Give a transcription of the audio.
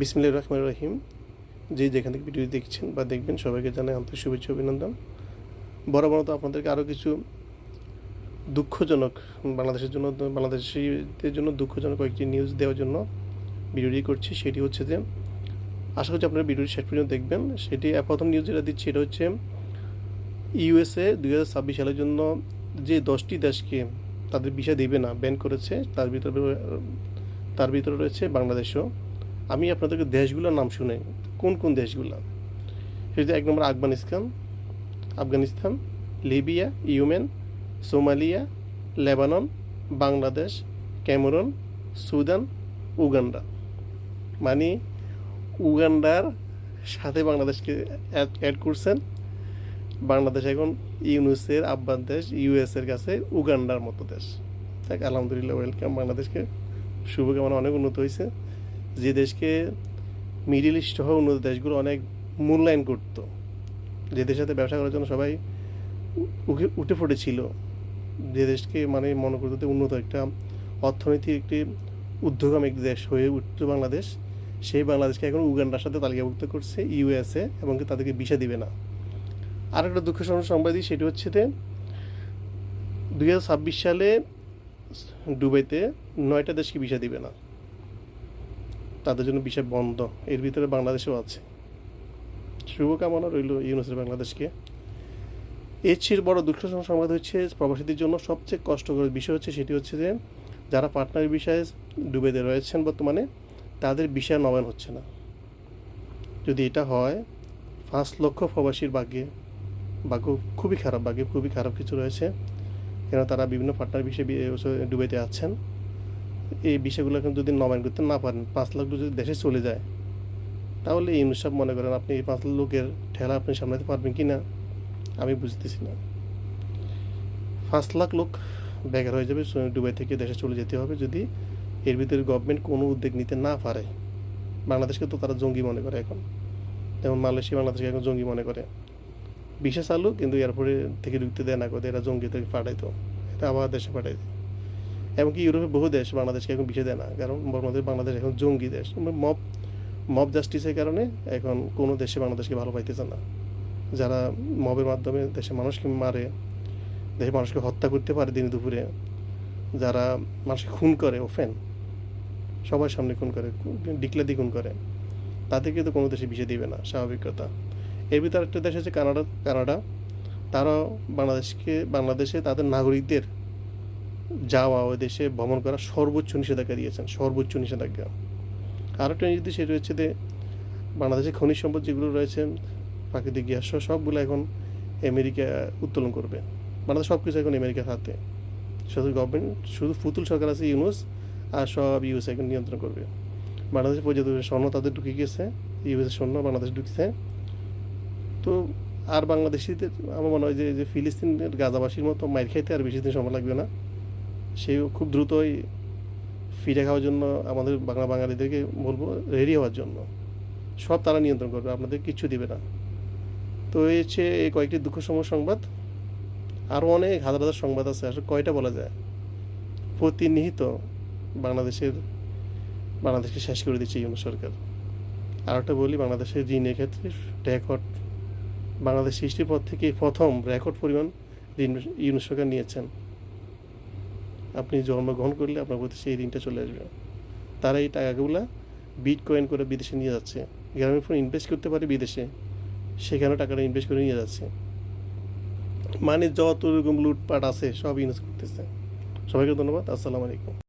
বিসমিল্লাহ রহমান রহিম। যে যেখান থেকে ভিডিও দেখছেন বা দেখবেন, সবাইকে জানাই আন্তরিক শুভেচ্ছা অভিনন্দন। বরাবরত আপনাদেরকে আরও কিছু দুঃখজনক, বাংলাদেশের জন্য, বাংলাদেশিদের জন্য দুঃখজনক কয়েকটি নিউজ দেওয়ার জন্য ভিডিওটি করছি। সেটি হচ্ছে যে, আশা করছি আপনারা ভিডিওটি শেষ পর্যন্ত দেখবেন। সেটি প্রথম নিউজ যেটা দিচ্ছি এটা হচ্ছে ইউএসএ দুই হাজার ছাব্বিশ সালের জন্য যে দশটি দেশকে তাদের বিষয় দেবে না ব্যান করেছে, তার ভিতরে তার ভিতরে রয়েছে বাংলাদেশও। আমি আপনাদেরকে দেশগুলোর নাম শুনে কোন কোন দেশগুলো? সেটি এক নম্বর Afghanistan Afghanistan, Libya, Yemen, Somalia, Lebanon, Bangladesh, Cameroon, Sudan, Uganda. মানে উগান্ডার সাথে বাংলাদেশকে অ্যাড করছেন। বাংলাদেশ এখন ইউনুসের আব্বান দেশ, ইউএসের কাছে উগান্ডার মতো দেশ। দেখ আলহামদুলিল্লাহ ওয়েলকাম বাংলাদেশকে। শুভকামনা অনেক উন্নত হয়েছে। যে দেশকে মিডিল ইস্ট সহ উন্নত দেশগুলো অনেক মূল্যায়ন করত, যে দেশের সাথে ব্যবসা করার জন্য সবাই উঠে উঠে পড়েছিল, যে দেশকে মানে মনে করতে উন্নত একটা অর্থনৈতিক একটি উদ্যোগম একটি দেশ হয়ে উঠত বাংলাদেশ, সেই বাংলাদেশকে এখন উগান্ডার সাথে তালিকাভুক্ত করছে ইউএসএ এবং তাদেরকে ভিসা দিবে না। আর একটা দুঃখ সংবাদই সেটি হচ্ছে যে দুই হাজার ছাব্বিশ সালে দুবাইতে নয়টা দেশকে ভিসা দিবে না। তাদের জন্য ভিসা বন্ধ। এর ভিতরে বাংলাদেশও আছে। শুভকামনা রইল ইউনুসের বাংলাদেশকে। এর চেয়ে বড় দুঃখ সংবাদ হচ্ছে প্রবাসীদের জন্য সবচেয়ে কষ্টকর বিষয় হচ্ছে সেটি হচ্ছে যে, যারা পার্টনার বিষয়ে ডুবে রয়েছেন বর্তমানে, তাদের বিষয় নবায়ন হচ্ছে না। যদি এটা হয়, পাঁচ লক্ষ প্রবাসীর ভাগ্যে ভাগ্য খুবই খারাপ, ভাগ্যে খুবই খারাপ কিছু রয়েছে। কেন তারা বিভিন্ন পার্টনার বিষয়ে ডুবেতে আছেন? এই বিষয়গুলো যদি নবায়ন করতে না পারেন, পাঁচ লাখ লোক যদি দেশে চলে যায়, তাহলে এই সব মনে করেন আপনি এই পাঁচ লাখ লোকের ঠেলা আপনি সামলাতে পারবেন কি না আমি বুঝতেছি না। পাঁচ লাখ লোক বেকার হয়ে যাবে দুবাই থেকে দেশে চলে যেতে হবে। যদি এর ভিতরে গভর্নমেন্ট কোনো উদ্যোগ নিতে না পারে, বাংলাদেশকে তো তারা জঙ্গি মনে করে এখন। যেমন মালয়েশিয়া বাংলাদেশকে এখন জঙ্গি মনে করে। বিশেষ চালু, কিন্তু এয়ারপোর্টে থেকে ঢুকতে দেয় না করে এরা জঙ্গি থেকে পাঠাইতো, এটা আবার দেশে পাঠাইতো এমনকি ইউরোপের বহু দেশ বাংলাদেশকে এখন বিষয় দেয় না। কারণ বাংলাদেশ বাংলাদেশ এখন জঙ্গি দেশ। মব মব জাস্টিসের কারণে এখন কোনো দেশে বাংলাদেশকে ভালো পাইতেছে না। যারা মবের মাধ্যমে দেশে মানুষকে মারে দেশে মানুষকে হত্যা করতে পারে দিনে দুপুরে, যারা মানুষকে খুন করে, ওফেন, সবার সামনে খুন করে ডিক্লে দিয়ে খুন করে, তাদেরকে তো কোনো দেশে বিষয় দিবে না, স্বাভাবিক কথা। এর ভিতরে একটা দেশ আছে কানাডা। কানাডা তারা বাংলাদেশকে, বাংলাদেশে তাদের নাগরিকদের যাওয়া ওই দেশে ভ্রমণ করা সর্বোচ্চ নিষেধাজ্ঞা দিয়েছেন, সর্বোচ্চ নিষেধাজ্ঞা। আর একটা নির্দেশ হচ্ছে যে বাংলাদেশের খনিজ সম্পদ যেগুলো রয়েছে, প্রাকৃতিক গ্যাস সবগুলো এখন আমেরিকা উত্তোলন করবে। বাংলাদেশ সব কিছু এখন আমেরিকার হাতে। শুধু গভর্নমেন্ট শুধু ফুতুল সরকার আছে, ইউনুস, আর সব ইউএস এখন নিয়ন্ত্রণ করবে। বাংলাদেশের পর্যটক স্বর্ণ তাদের ঢুকে গেছে ইউএসের স্বর্ণ, বাংলাদেশ ঢুকছে। তো আর বাংলাদেশিদের, আমার মনে হয় যে ফিলিস্তিনের গাজাবাসীর মতো মাইর খাইতে আর বেশি দিন সময় লাগবে না। সেও খুব দ্রুতই ফিরে খাওয়ার জন্য আমাদের বাংলা বাঙালিদেরকে বলব রেডি হওয়ার জন্য। সব তারা নিয়ন্ত্রণ করবে, আপনাদের কিচ্ছু দিবে না। তো এই হচ্ছে এই কয়েকটি দুঃখ সময় সংবাদ। আরও অনেক হাজার হাজার সংবাদ আছে, আসলে কয়টা বলা যায়? প্রতিনিহিত বাংলাদেশের, বাংলাদেশকে শেষ করে দিচ্ছে ইউনো সরকার। আর একটা বলি, বাংলাদেশের ঋণের ক্ষেত্রে রেকর্ড বাংলাদেশ সৃষ্টির পর থেকে প্রথম রেকর্ড পরিমাণ ঋণ ইউনো সরকার নিয়েছেন। আপনি জন্মগ্রহণ করলে আপনার প্রতি সেই ঋণটা চলে আসবে। তারা এই টাকাগুলো বিট কয়েন করে বিদেশে নিয়ে যাচ্ছে। গ্রামীণ ফোন ইনভেস্ট করতে পারে বিদেশে। সেখানেও টাকাটা ইনভেস্ট করে নিয়ে যাচ্ছে। মানে যত রকম লুটপাট আছে, সব ইনভেস্ট করতেছে। সবাইকে ধন্যবাদ। আসসালামু আলাইকুম।